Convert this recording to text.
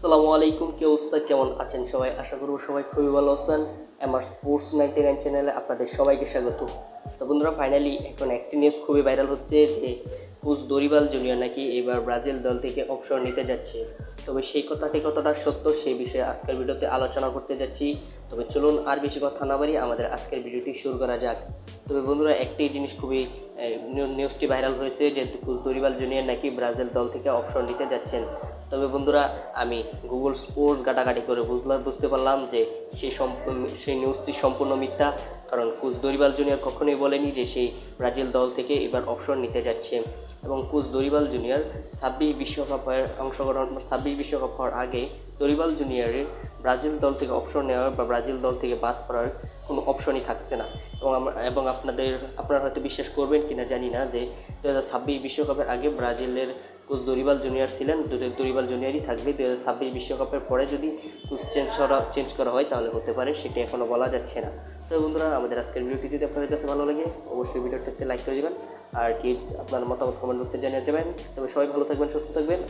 আসসালামু আলাইকুম, কি অবস্থা? কেমন আছেন সবাই? আশা করব সবাই খুবই ভালো আছেন। আমার স্পোর্টস নাইনটি নাইন চ্যানেলে আপনাদের সবাইকে স্বাগত। তো বন্ধুরা ফাইনালি এখন একটি নিউজ খুবই ভাইরাল হচ্ছে যে কুজ দরিবাল জুনিয়র নাকি এবার ব্রাজিল দল থেকে অবসর নিতে যাচ্ছে। তবে সেই কথাটি কতটা সত্য সেই বিষয়ে আজকের ভিডিওতে আলোচনা করতে যাচ্ছি। তবে চলুন আর বেশি কথা না বাড়ি আমাদের আজকের ভিডিওটি শুরু করা যাক। তবে বন্ধুরা, একটি জিনিস খুবই নিউজটি ভাইরাল হয়েছে যে কুজ দরিবাল জুনিয়র নাকি ব্রাজিল দল থেকে অবসর নিতে যাচ্ছেন। তবে বন্ধুরা, আমি গুগল স্পোর্টস ঘাটাঘাটি করে বুঝলাম বুঝতে পারলাম যে সেই সেই নিউজটি সম্পূর্ণ মিথ্যা, কারণ কুজ দরিবাল জুনিয়র কখনোই বলেনি যে সেই ব্রাজিল দল থেকে এবার অবসর নিতে যাচ্ছে। এবং কুজ দরিবাল জুনিয়র ছাব্বিশ বিশ্বকাপের অংশগ্রহণ, ছাব্বিশ বিশ্বকাপ হওয়ার আগে দরিবাল জুনিয়রের ব্রাজিল দল থেকে অপশন নেওয়ার বা ব্রাজিল দল থেকে বাদ পড়ার কোনো অপশনই থাকছে না। এবং এবং আপনাদের, আপনারা হয়তো বিশ্বাস করবেন কিনা জানি না যে দু হাজার ছাব্বিশ বিশ্বকাপের আগে ব্রাজিলের কোচ দরিবাল জুনিয়র ছিলেন দরিবাল জুনিয়রই থাকবে। দু হাজার ছাব্বিশ বিশ্বকাপের পরে যদি কোচ চেঞ্জ করা চেঞ্জ করা হয় তাহলে হতে পারে, সেটি এখনও বলা যাচ্ছে না। তো বন্ধুরা, আমাদের আজকের ভিডিওটি যদি আপনাদের কাছে ভালো লাগে, অবশ্যই ভিডিওটি একটা লাইক করে দেবেন। আর কি আপনার মতামত কমেন্ট বক্সে জানিয়ে যাবেন। তবে সবাই ভালো থাকবেন, সুস্থ থাকবেন।